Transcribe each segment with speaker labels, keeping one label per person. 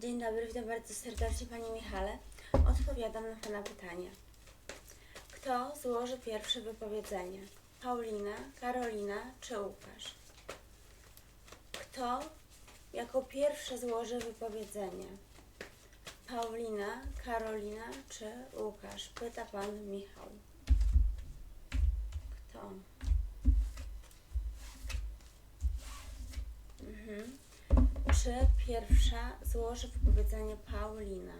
Speaker 1: Dzień dobry, witam bardzo serdecznie Panie Michale. Odpowiadam na Pana pytanie. Kto złoży pierwsze wypowiedzenie? Paulina, Karolina czy Łukasz? Kto jako pierwsze złoży wypowiedzenie? Paulina, Karolina czy Łukasz? Pyta Pan Michał. Kto? Mhm. Czy pierwsza złoży wypowiedzenie Paulina?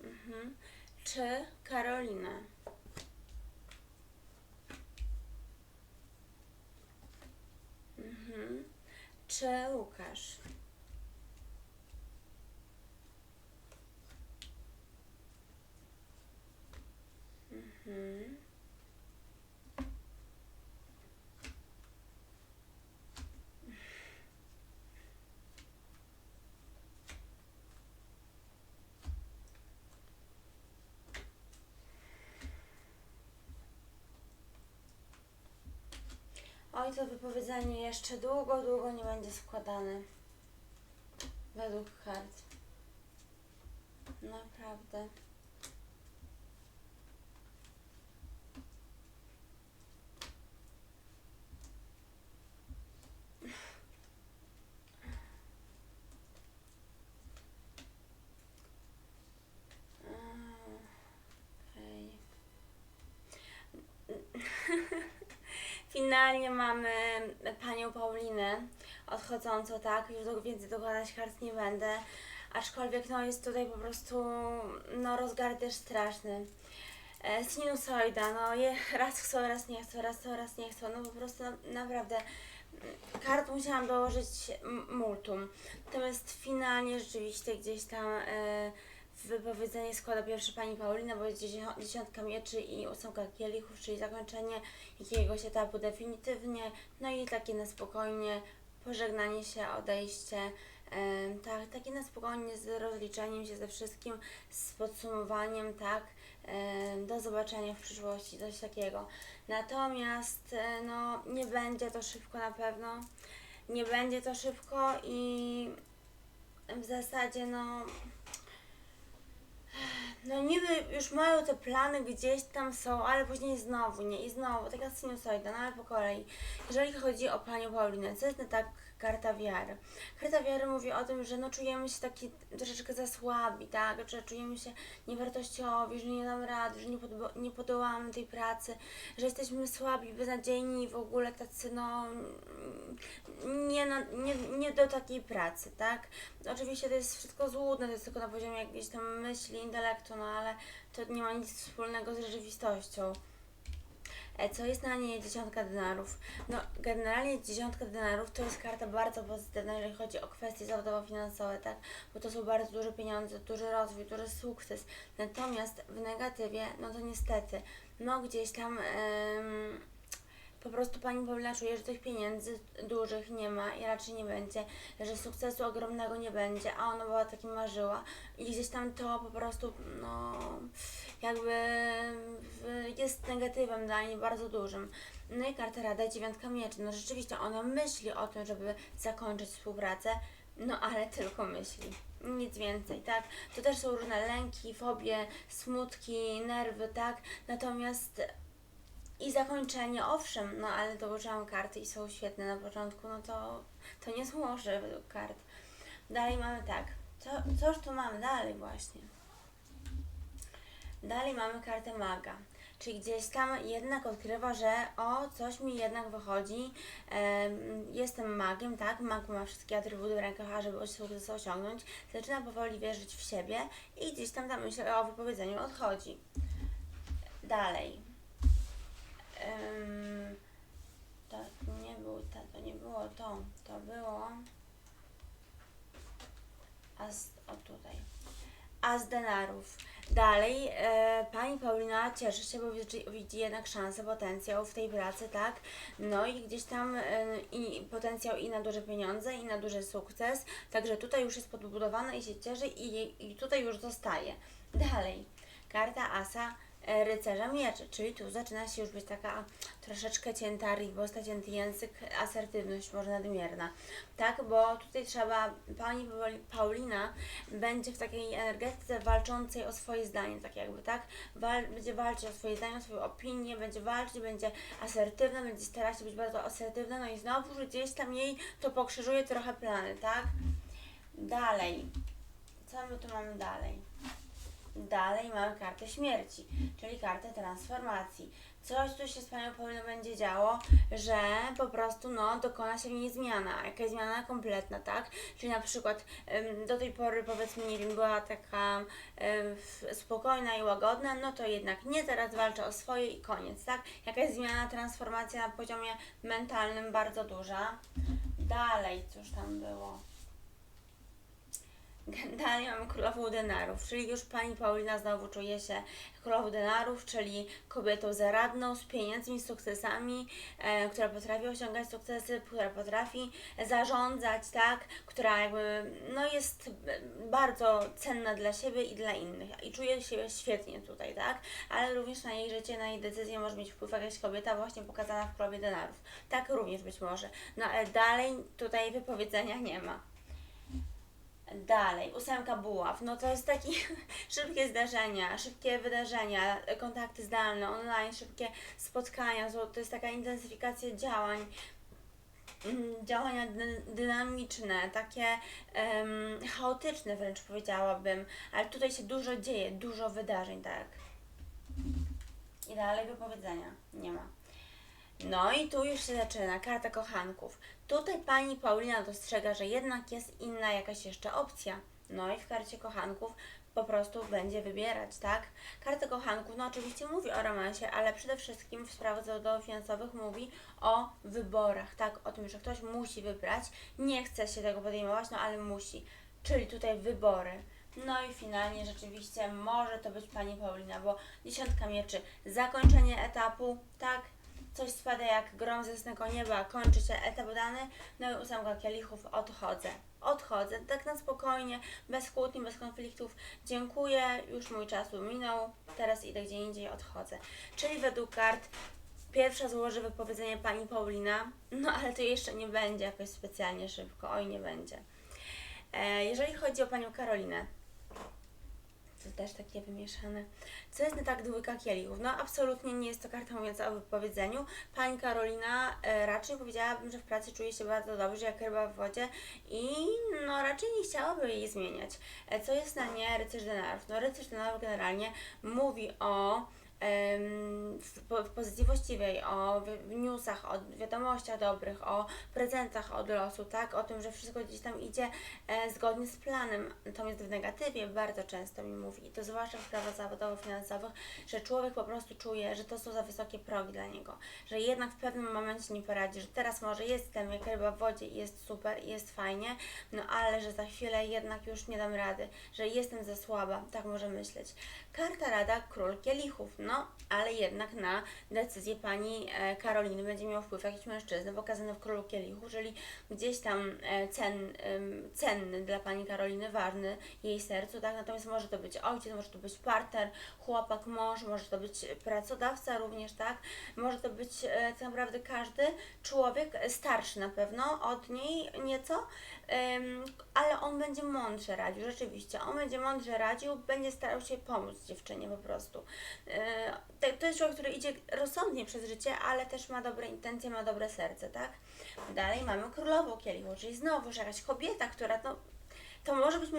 Speaker 1: Mhm. Czy Karolina? Mhm. Czy Łukasz? Mhm. Oj, to wypowiedzenie jeszcze długo, długo nie będzie składane. Według kart. Naprawdę. Mm, Okej. Finalnie mamy panią Paulinę odchodzącą, tak? Już do, więcej dokładać kart nie będę. Aczkolwiek no jest tutaj po prostu no rozgary też straszny. E, sinusoida, no je, raz chcą, raz nie chcą, raz chcą, raz nie chcą. No po prostu na, naprawdę kart musiałam dołożyć multum. Natomiast finalnie rzeczywiście gdzieś tam e, wypowiedzenie składa pierwsza pani Paulina, bo jest dziesią- dziesiątka mieczy i ósemka kielichów, czyli zakończenie jakiegoś etapu definitywnie, no i takie na spokojnie, pożegnanie się, odejście, tak, takie na spokojnie z rozliczeniem się ze wszystkim, z podsumowaniem, tak, do zobaczenia w przyszłości, coś takiego. Natomiast, e, no, nie będzie to szybko na pewno, nie będzie to szybko i w zasadzie, no, no niby już mają te plany gdzieś tam są, ale później znowu nie i znowu, taka sinusoida, no ale po kolei. Jeżeli chodzi o Panią Paulinę, co jest nie tak karta wiary? Karta wiary mówi o tym, że no czujemy się taki troszeczkę za słabi, tak, że czujemy się niewartościowi, że nie dam rady, że nie, podbo- nie podołamy tej pracy, że jesteśmy słabi, beznadziejni i w ogóle tacy no nie, na, nie, nie do takiej pracy, tak? Oczywiście to jest wszystko złudne, to jest tylko na poziomie jakiejś tam myśli, intelektu, no ale to nie ma nic wspólnego z rzeczywistością. E, Co jest na niej dziesiątka denarów? No, generalnie dziesiątka denarów to jest karta bardzo pozytywna, jeżeli chodzi o kwestie zawodowo-finansowe, tak? Bo to są bardzo duże pieniądze, duży rozwój, duży sukces. Natomiast w negatywie, no to niestety, no gdzieś tam em, po prostu pani Paulina czuje, że tych pieniędzy dużych nie ma i raczej nie będzie, że sukcesu ogromnego nie będzie, a ona była takim marzyła i gdzieś tam to po prostu, no, jakby jest negatywem dla niej bardzo dużym. No i karta Rada, dziewiątka mieczy, no rzeczywiście ona myśli o tym, żeby zakończyć współpracę, no ale tylko myśli. Nic więcej, tak? To też są różne lęki, fobie, smutki, nerwy, tak? Natomiast i zakończenie, owszem, no ale dołożyłam karty i są świetne na początku, no to, to nie złożę według kart. Dalej mamy tak, co, coż tu mamy dalej właśnie? Dalej mamy kartę maga, czyli gdzieś tam jednak odkrywa, że o, coś mi jednak wychodzi, em, jestem magiem, tak, mag ma wszystkie atrybuty w rękach, żeby sukces osiągnąć, zaczyna powoli wierzyć w siebie i gdzieś tam ta myśl o wypowiedzeniu odchodzi. Dalej. Ym, to nie był to, nie było to, to było as, o tutaj, as denarów. Dalej, e, pani Paulina cieszy się, bo widzi, widzi jednak szansę, potencjał w tej pracy, tak? No i gdzieś tam e, i potencjał i na duże pieniądze, i na duży sukces, także tutaj już jest podbudowana i się cieszy i, i tutaj już zostaje. Dalej, karta asa rycerza mieczy, czyli tu zaczyna się już być taka troszeczkę cięta ribosta, cięty język, asertywność może nadmierna, tak, bo tutaj trzeba, pani Pauli- Paulina będzie w takiej energetyce walczącej o swoje zdanie, tak jakby, tak, Wal, będzie walczyć o swoje zdanie, o swoją opinię, będzie walczyć, będzie asertywna, będzie starać się być bardzo asertywna, no i znowu że gdzieś tam jej to pokrzyżuje trochę plany, tak, dalej, co my tu mamy dalej? Dalej mamy kartę śmierci, czyli kartę transformacji. Coś tu się z Panią Pauliną będzie działo, że po prostu no, dokona się w niej zmiana, jakaś zmiana kompletna, tak? Czyli na przykład em, do tej pory powiedzmy, nie wiem, była taka f- spokojna i łagodna, no to jednak nie, teraz walczy o swoje i koniec, tak? Jakaś zmiana, transformacja na poziomie mentalnym bardzo duża. Dalej, cóż tam było? Dalej królową denarów, czyli już pani Paulina znowu czuje się królową denarów, czyli kobietą zaradną, z pieniędzmi, z sukcesami, e, która potrafi osiągać sukcesy, która potrafi zarządzać, tak, która jakby, no jest bardzo cenna dla siebie i dla innych. I czuje się świetnie tutaj, tak, ale również na jej życie, na jej decyzje może mieć wpływ jakaś kobieta właśnie pokazana w królowie denarów, tak również być może, no ale dalej tutaj wypowiedzenia nie ma. Dalej, ósemka buław. No to jest taki szybkie zdarzenia, szybkie wydarzenia, kontakty zdalne, online, szybkie spotkania. To, jest taka intensyfikacja działań, mm, działania dy, dynamiczne, takie em, chaotyczne wręcz powiedziałabym, ale tutaj się dużo dzieje, dużo wydarzeń, tak. I dalej wypowiedzenia nie ma. No i tu już się zaczyna karta kochanków. Tutaj pani Paulina dostrzega, że jednak jest inna jakaś jeszcze opcja. No i w karcie kochanków po prostu będzie wybierać, tak? Karta kochanków, no oczywiście mówi o romansie, ale przede wszystkim w sprawach zawodowo-finansowych mówi o wyborach, tak? O tym, że ktoś musi wybrać, nie chce się tego podejmować, no ale musi. Czyli tutaj wybory. No i finalnie rzeczywiście może to być pani Paulina, bo dziesiątka mieczy, zakończenie etapu, tak? Coś spada jak grom ze jasnego nieba, kończy się etap dany, no i ósemka kielichów, odchodzę. Odchodzę, tak na spokojnie, bez kłótni, bez konfliktów. Dziękuję, już mój czas minął, teraz idę gdzie indziej, odchodzę. Czyli według kart pierwsza złoży wypowiedzenie pani Paulina, no ale to jeszcze nie będzie jakoś specjalnie szybko, oj nie będzie. E, jeżeli chodzi o panią Karolinę, to też takie wymieszane. Co jest nie tak dwójka kielichów? No absolutnie nie jest to karta mówiąca o wypowiedzeniu. Pani Karolina e, raczej powiedziałabym, że w pracy czuje się bardzo dobrze, jak ryba w wodzie i no raczej nie chciałaby jej zmieniać. E, co jest na nie rycerz denarów? No rycerz denarów generalnie mówi o w, po- w pozycji właściwej, o newsach, o wiadomościach dobrych, o prezentach od losu, tak? O tym, że wszystko gdzieś tam idzie e, zgodnie z planem. Natomiast w negatywie bardzo często mi mówi, i to zwłaszcza w sprawach zawodowo-finansowych, że człowiek po prostu czuje, że to są za wysokie progi dla niego, że jednak w pewnym momencie nie poradzi, że teraz może jestem jak ryba w wodzie i jest super i jest fajnie, no ale że za chwilę jednak już nie dam rady, że jestem za słaba, tak może myśleć. Karta Rada Król Kielichów, no ale jednak na decyzję pani e, Karoliny będzie miał wpływ jakiś mężczyzna pokazany w Królu Kielichów, czyli gdzieś tam e, cen, cenny dla pani Karoliny, ważny jej sercu, tak? Natomiast może to być ojciec, może to być partner, chłopak, mąż, może to być pracodawca również, tak? Może to być e, tak naprawdę każdy człowiek, starszy na pewno od niej nieco, ale on będzie mądrze radził, rzeczywiście. On będzie mądrze radził, będzie starał się pomóc dziewczynie po prostu. E, to- jest człowiek, który idzie rozsądnie przez życie, ale też ma dobre intencje, ma dobre serce, tak? Dalej mamy królową kielichu, czyli znowuż jakaś kobieta, która no, to może być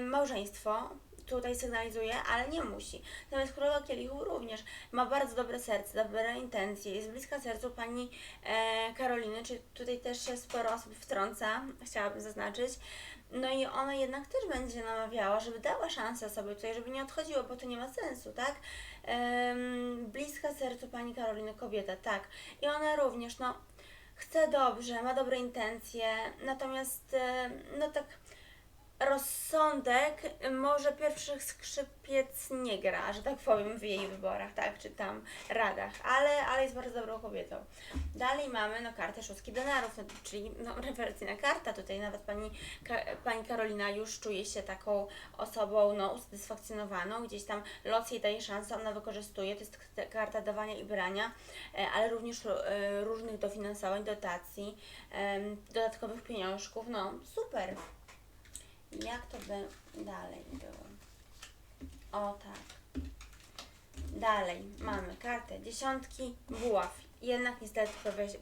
Speaker 1: małżeństwo, tutaj sygnalizuje, ale nie musi. Natomiast królowa kielichu również ma bardzo dobre serce, dobre intencje, jest bliska sercu pani e, Karoliny, czyli tutaj też się sporo osób wtrąca, chciałabym zaznaczyć. No i ona jednak też będzie namawiała, żeby dała szansę sobie tutaj, żeby nie odchodziła, bo to nie ma sensu, tak? Bliska sercu pani Karoliny kobieta, tak. I ona również, no, chce dobrze, ma dobre intencje, natomiast, e, no tak, rozsądek może pierwszych skrzypiec nie gra, że tak powiem, w jej wyborach, tak, czy tam radach, ale, ale jest bardzo dobrą kobietą. Dalej mamy no, kartę szóstki denarów, no, czyli no, rewelacyjna karta. Tutaj nawet pani, ka, pani Karolina już czuje się taką osobą no, usatysfakcjonowaną, gdzieś tam los jej daje szansę, ona wykorzystuje, to jest karta dawania i brania, e, ale również e, różnych dofinansowań, dotacji, dodatkowych pieniążków, no super. Jak to by dalej było? O tak. Dalej mamy kartę dziesiątki buław. Jednak niestety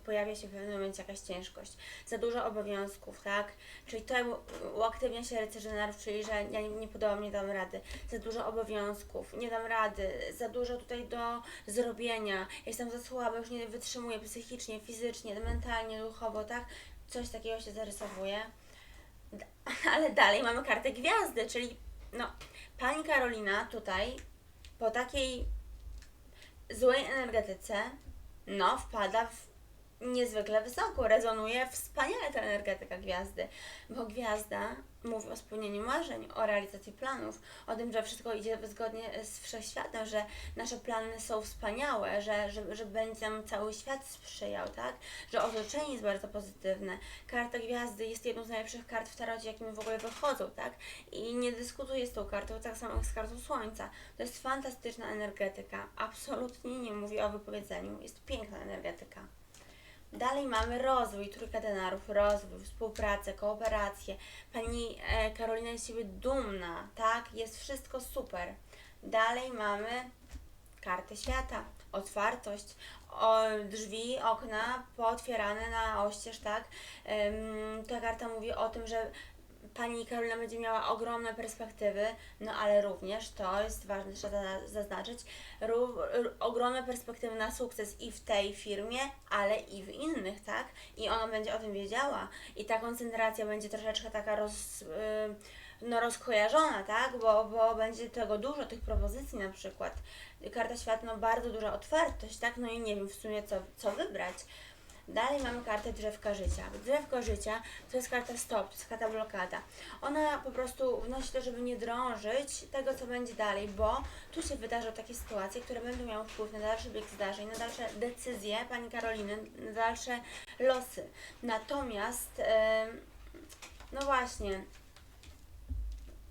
Speaker 1: pojawia się, w pewnym momencie jakaś ciężkość. Za dużo obowiązków, tak? Czyli to uaktywnia się rycerzy nerw, czyli że ja nie, podoba nie dam rady. Za dużo obowiązków, nie dam rady, za dużo tutaj do zrobienia. Jestem za słaba, już nie wytrzymuję psychicznie, fizycznie, mentalnie, duchowo, tak? Coś takiego się zarysowuje. Ale dalej mamy kartę gwiazdy, czyli no, pani Karolina tutaj po takiej złej energetyce, no, wpada w niezwykle wysoko, rezonuje wspaniale ta energetyka gwiazdy, bo gwiazda mówi o spełnieniu marzeń, o realizacji planów, o tym, że wszystko idzie zgodnie z wszechświatem, że nasze plany są wspaniałe, że, że, że będzie nam cały świat sprzyjał, tak? Że otoczenie jest bardzo pozytywne. Karta gwiazdy jest jedną z najlepszych kart w tarocie, jakie mi w ogóle wychodzą, tak? I nie dyskutuję z tą kartą, tak samo jak z kartą Słońca. To jest fantastyczna energetyka. Absolutnie nie mówię o wypowiedzeniu. Jest piękna energetyka. Dalej mamy rozwój, trójka denarów, rozwój, współpracę, kooperację. Pani e, Karolina jest z siebie dumna, tak? Jest wszystko super. Dalej mamy kartę świata, otwartość, o, drzwi, okna pootwierane na oścież, tak? Ym, ta karta mówi o tym, że pani Karolina będzie miała ogromne perspektywy, no ale również, to jest ważne, trzeba za- zaznaczyć, ró- r- ogromne perspektywy na sukces i w tej firmie, ale i w innych, tak? I ona będzie o tym wiedziała i ta koncentracja będzie troszeczkę taka roz, y, no rozkojarzona, tak? Bo, bo będzie tego dużo, tych propozycji na przykład. Karta świata, no bardzo duża otwartość, tak? No i nie wiem w sumie co, co wybrać. Dalej mamy kartę drzewka życia. Drzewko życia to jest karta stop, to jest karta blokada. Ona po prostu wnosi to, żeby nie drążyć tego, co będzie dalej, bo tu się wydarzą takie sytuacje, które będą miały wpływ na dalszy bieg zdarzeń, na dalsze decyzje pani Karoliny, na dalsze losy. Natomiast, em, no właśnie,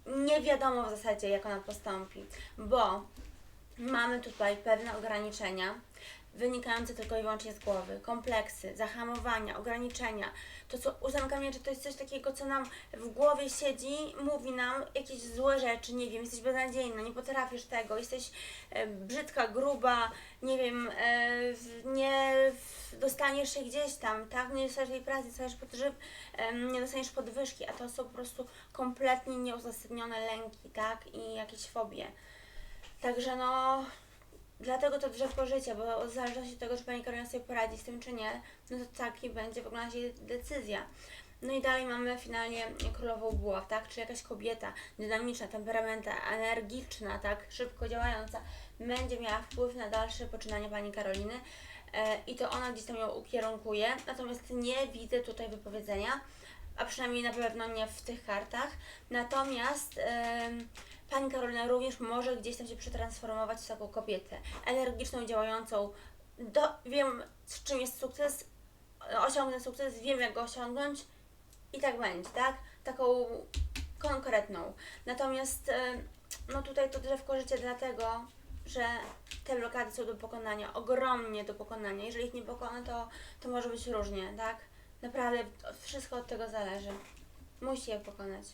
Speaker 1: nie wiadomo w zasadzie, jak ona postąpi, bo mamy tutaj pewne ograniczenia wynikające tylko i wyłącznie z głowy, kompleksy, zahamowania, ograniczenia. To, co ósemka mieczy, to jest coś takiego, co nam w głowie siedzi, mówi nam jakieś złe rzeczy, nie wiem, jesteś beznadziejna, nie potrafisz tego, jesteś e, brzydka, gruba, nie wiem, e, nie dostaniesz się gdzieś tam, tak, nie dostaniesz tej pracy, dostaniesz podżyw, em, nie dostaniesz podwyżki, a to są po prostu kompletnie nieuzasadnione lęki, tak, i jakieś fobie. Także no, dlatego to drzewko życia, bo w zależności od tego, czy Pani Karolina sobie poradzi z tym, czy nie, no to taki będzie wyglądać jej decyzja. No i dalej mamy finalnie królową buław, tak? Czy jakaś kobieta dynamiczna, temperamentalna, energiczna, tak? Szybko działająca, będzie miała wpływ na dalsze poczynania Pani Karoliny e, i to ona gdzieś tam ją ukierunkuje. Natomiast nie widzę tutaj wypowiedzenia, a przynajmniej na pewno nie w tych kartach. Natomiast em, Pani Karolina również może gdzieś tam się przetransformować w taką kobietę energiczną, działającą. Do, wiem, z czym jest sukces, osiągnę sukces, wiem jak go osiągnąć i tak będzie, tak? Taką konkretną. Natomiast e, no tutaj to drzewko życia dlatego, że te blokady są do pokonania, ogromnie do pokonania. Jeżeli ich nie pokona, to, to może być różnie, tak? Naprawdę wszystko od tego zależy. Musi je pokonać.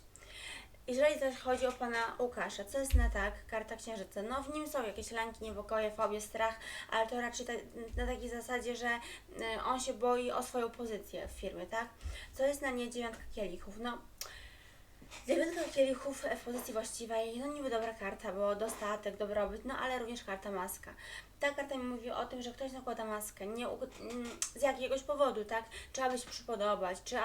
Speaker 1: Jeżeli zaś chodzi o pana Łukasza, co jest na tak, karta księżyca? No w nim są jakieś lęki, niepokoje, fobie, strach, ale to raczej ta, na takiej zasadzie, że y, on się boi o swoją pozycję w firmie, tak? Co jest na nie dziewiątka kielichów? No dziewiątka kielichów w pozycji właściwej, no niby dobra karta, bo dostatek, dobrobyt, no ale również karta maska. ta karta mi mówi o tym, że ktoś nakłada maskę nie, mm, z jakiegoś powodu, tak? Czy aby się przypodobać, czy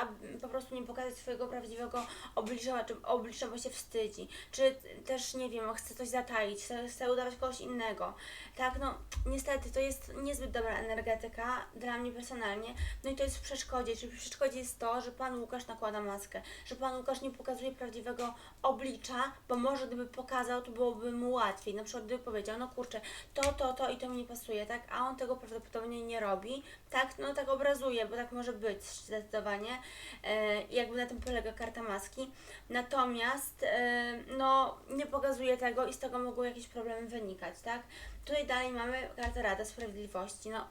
Speaker 1: po prostu nie pokazać swojego prawdziwego oblicza, czy oblicza, bo się wstydzi, czy też, nie wiem, chce coś zataić, chce, chce udawać kogoś innego, tak? No, niestety to jest niezbyt dobra energetyka dla mnie personalnie, no i to jest w przeszkodzie, czyli w przeszkodzie jest to, że Pan Łukasz nakłada maskę, że Pan Łukasz nie pokazuje prawdziwego oblicza, bo może gdyby pokazał, to byłoby mu łatwiej, na przykład gdyby powiedział, no kurczę, to, to, to i to mi nie pasuje, tak, a on tego prawdopodobnie nie robi, tak, no tak obrazuje, bo tak może być zdecydowanie, e, jakby na tym polega karta maski, natomiast, e, no, nie pokazuje tego i z tego mogą jakieś problemy wynikać, tak, tutaj dalej mamy kartę Rada Sprawiedliwości, no,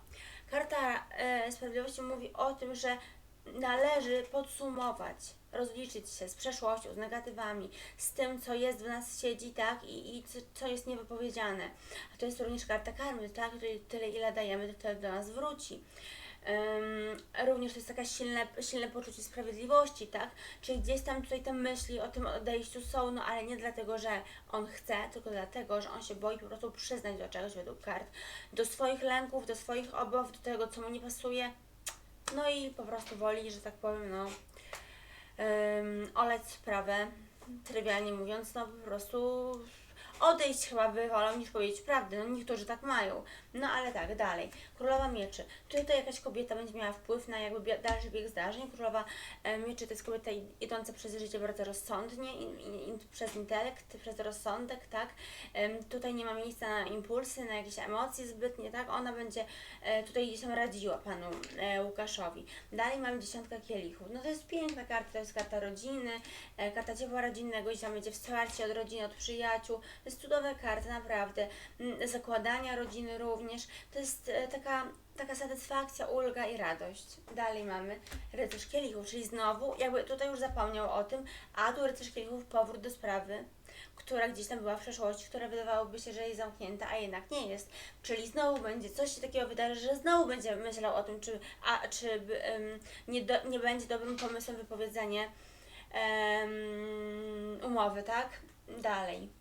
Speaker 1: karta e, Sprawiedliwości mówi o tym, że należy podsumować, rozliczyć się z przeszłością, z negatywami, z tym, co jest w nas siedzi, tak, i, i co, co jest niewypowiedziane. A to jest również karta karmy, tak, tyle, ile dajemy, to tyle do nas wróci. Ym, również to jest takie silne, silne poczucie sprawiedliwości, tak? Czyli gdzieś tam tutaj te myśli o tym odejściu są, no ale nie dlatego, że on chce, tylko dlatego, że on się boi po prostu przyznać do czegoś według kart, do swoich lęków, do swoich obaw, do tego, co mu nie pasuje, no i po prostu woli, że tak powiem, no, olec sprawę, trywialnie mówiąc, no po prostu odejść chyba by wolał niż powiedzieć prawdę, no niektórzy tak mają. No ale tak, dalej. Królowa Mieczy. Tutaj to jakaś kobieta będzie miała wpływ na jakby dalszy bieg zdarzeń. Królowa e, Mieczy to jest kobieta idąca przez życie bardzo rozsądnie, in, in, przez intelekt, przez rozsądek, tak. Tutaj nie ma miejsca na impulsy, na jakieś emocje zbytnie, tak. Ona będzie e, tutaj gdzieś radziła panu e, Łukaszowi. Dalej mamy dziesiątkę kielichów. No to jest piękna karta, to jest karta rodziny, karta ciepła rodzinnego, gdzieś tam będzie wsparcie od rodziny, od przyjaciół. To jest cudowna karta, naprawdę. Mm, Zakładania rodziny również. To jest e, taka, taka satysfakcja, ulga i radość. Dalej mamy rycerz kielichów, czyli znowu, jakby tutaj już zapomniał o tym, a tu rycerz kielichów powrót do sprawy, która gdzieś tam była w przeszłości, która wydawałoby się, że jest zamknięta, a jednak nie jest. Czyli znowu będzie coś się takiego wydarzy, że znowu będzie myślał o tym, czy, a, czy em, nie, do, nie będzie dobrym pomysłem wypowiedzenie em, umowy, tak? Dalej.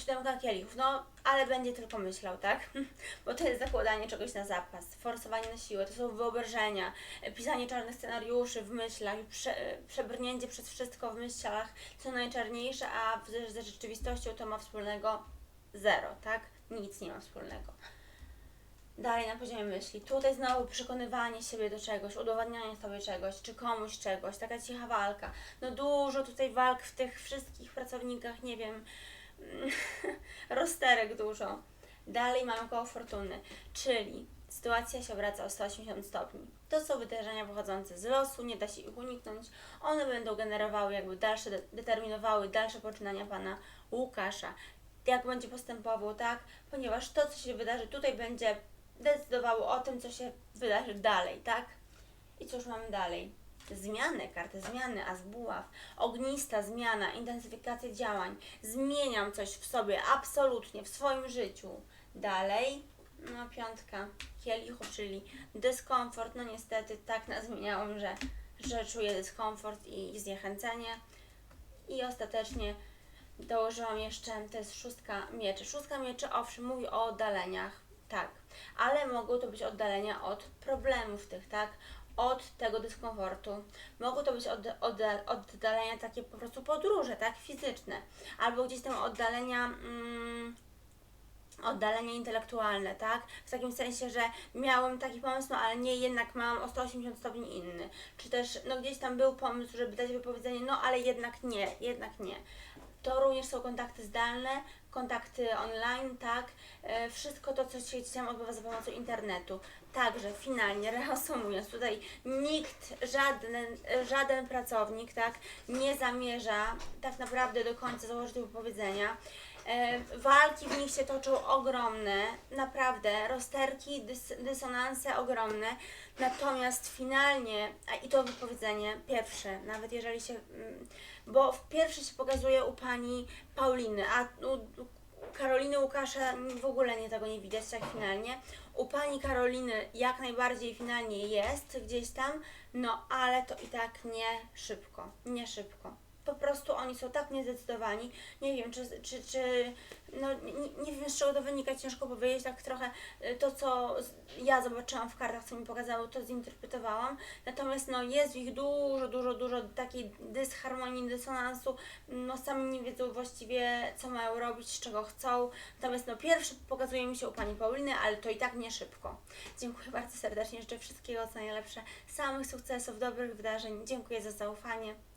Speaker 1: Siódemka kielichów, no ale będzie tylko myślał, tak? Bo to jest zakładanie czegoś na zapas, forsowanie na siłę, to są wyobrażenia, pisanie czarnych scenariuszy w myślach, prze, przebrnięcie przez wszystko w myślach, co najczarniejsze, a ze rzeczywistością to ma wspólnego zero, tak? Nic nie ma wspólnego. Dalej na poziomie myśli. Tutaj znowu przekonywanie siebie do czegoś, udowadnianie sobie czegoś, czy komuś czegoś, taka cicha walka. No dużo tutaj walk w tych wszystkich pracownikach, nie wiem, rozterek dużo. Dalej mamy koło fortuny, czyli sytuacja się obraca o 180 stopni. To są wydarzenia pochodzące z losu, nie da się ich uniknąć. One będą generowały, jakby dalsze, de- determinowały dalsze poczynania pana Łukasza. Jak będzie postępował, tak? Ponieważ to, co się wydarzy tutaj, będzie decydowało o tym, co się wydarzy dalej, tak? I cóż mamy dalej? Zmiany, kartę zmiany, as buław, ognista zmiana, intensyfikacja działań. Zmieniam coś w sobie, absolutnie, w swoim życiu. Dalej, no piątka, kielichu, czyli dyskomfort. No niestety tak nazmieniałam, że, że czuję dyskomfort i zniechęcenie. I ostatecznie dołożyłam jeszcze, to jest szóstka mieczy. Szóstka mieczy, owszem, mówi o oddaleniach, tak, ale mogą to być oddalenia od problemów tych, tak, od tego dyskomfortu. Mogą to być od, odda, oddalenia takie po prostu podróże, tak, fizyczne, albo gdzieś tam oddalenia... Mm, oddalenie intelektualne, tak? W takim sensie, że miałem taki pomysł, no ale nie, jednak mam o 180 stopni inny. Czy też, no gdzieś tam był pomysł, żeby dać wypowiedzenie, no ale jednak nie, jednak nie. To również są kontakty zdalne, kontakty online, tak? E, wszystko to, co się tam odbywa za pomocą internetu. Także finalnie, reasumując, tutaj nikt, żaden, żaden pracownik, tak, nie zamierza tak naprawdę do końca założyć tego wypowiedzenia. E, walki w nich się toczą ogromne, naprawdę, rozterki, dys, dysonanse ogromne, natomiast finalnie, a i to wypowiedzenie pierwsze, nawet jeżeli się, mm, bo w pierwsze się pokazuje u pani Pauliny, a u Karoliny Łukasza w ogóle nie tego nie widać tak finalnie. U pani Karoliny jak najbardziej finalnie jest gdzieś tam, no ale to i tak nie szybko, nie szybko. Po prostu oni są tak niezdecydowani. Nie wiem, czy, czy, czy no nie, nie wiem z czego to wynika, ciężko powiedzieć, tak trochę y, to, co ja zobaczyłam w kartach, co mi pokazały, to zinterpretowałam. Natomiast no jest ich dużo, dużo, dużo takiej dysharmonii, dysonansu. No sami nie wiedzą właściwie, co mają robić, czego chcą. Natomiast no pierwszy pokazuje mi się u Pani Pauliny, ale to i tak nie szybko. Dziękuję bardzo serdecznie, życzę wszystkiego co najlepsze, samych sukcesów, dobrych wydarzeń. Dziękuję za zaufanie.